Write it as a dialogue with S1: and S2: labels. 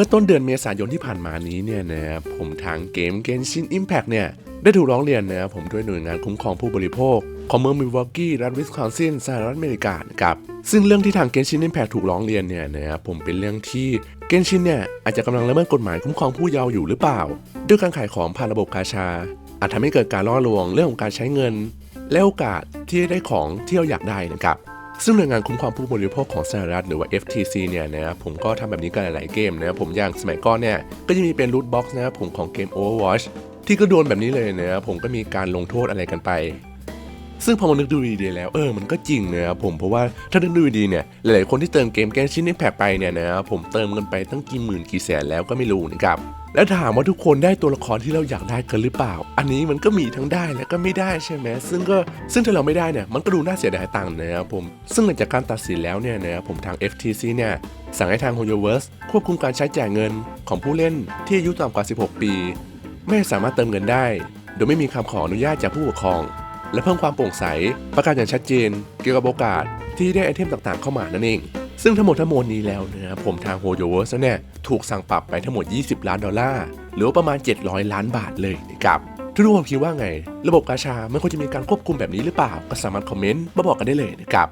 S1: มื่อต้นเดือนเมษายนที่ผ่านมานี้เนี่ยนะครับผมทางเกม Genshin Impact เนี่ยได้ถูกร้องเรียนนะครับผมด้วยหน่วยงานคุ้มครองผู้บริโภคของเมืองมิลวอกกี้รัฐวิสคอนซินสหรัฐอเมริกาครับซึ่งเรื่องที่ทาง Genshin Impact ถูกร้องเรียนเนี่ยนะครับผมเป็นเรื่องที่ Genshin เนี่ยอาจจะกำลังละเมิดกฎหมายคุ้มครองผู้เยาว์อยู่หรือเปล่า ด้วยการขายของผ่านระบบกาชา อาจทำให้เกิดการล่อลวงเรื่องของการใช้เงิน และโอกาสที่ได้ของที่เราอยากได้นะครับ ซึ่งหน่วยงานคุ้มครองผู้บริโภคของสหรัฐหรือว่า FTC เนี่ยนะครับผมก็ทำแบบนี้กันหลายๆเกมนะครับผมอย่างสมัยก่อนเนี่ยก็จะมีเป็นรูทบ็อกซ์นะครับผมของเกม Overwatch ที่ก็โดนแบบนี้เลยนะครับผมก็มีการลงโทษอะไรกันไป ซึ่งพอมานึกดูดีๆแล้วเออมันก็จริงนะครับผมเพราะว่าถ้านึกดูดีเนี่ยหลายๆคนที่เติมเกมแกนชิน Impact ไปเนี่ยนะครับผมเติมเงินไปตั้งกี่หมื่นกี่แสนแล้วก็ไม่รู้นะครับแล้วถามว่าทุกคนได้ตัวละครที่เราอยากได้กันหรือเปล่า อันนี้มันก็มีทั้งได้และก็ไม่ได้ใช่ไหมซึ่งก็ซึ่งถ้าเราไม่ได้เนี่ยมันก็ดูน่าเสียดายตังค์นะครับผม ซึ่งหลังจากการตัดสินแล้วเนี่ยนะครับผมทาง FTC เนี่ยสั่งให้ทาง HoYoverse ควบคุมการใช้จ่ายเงินของผู้เล่นที่อายุต่ำกว่า 16 ปี ไม่สามารถเติมเงินได้ โดยไม่มีคำขออนุญาตจากผู้ปกครอง และเพิ่มความโปร่งใส ประกาศอย่างชัดเจน เกี่ยวกับโอกาสที่ได้ไอเทมต่างๆเข้ามานั่นเอง ซึ่งทั้งหมดทั้งมวลนี้แล้วนะครับผมทางโฮโยเวอร์สเนี่ยถูกสั่งปรับไปทั้งหมด 20 ล้านดอลลาร์หรือว่าประมาณ 700 ล้านบาทเลยนะครับทุกคนคิดว่าไง ระบบกาชามันควรจะมีการควบคุมแบบนี้หรือเปล่า ก็สามารถคอมเมนต์มาบอกกันได้เลยนะครับ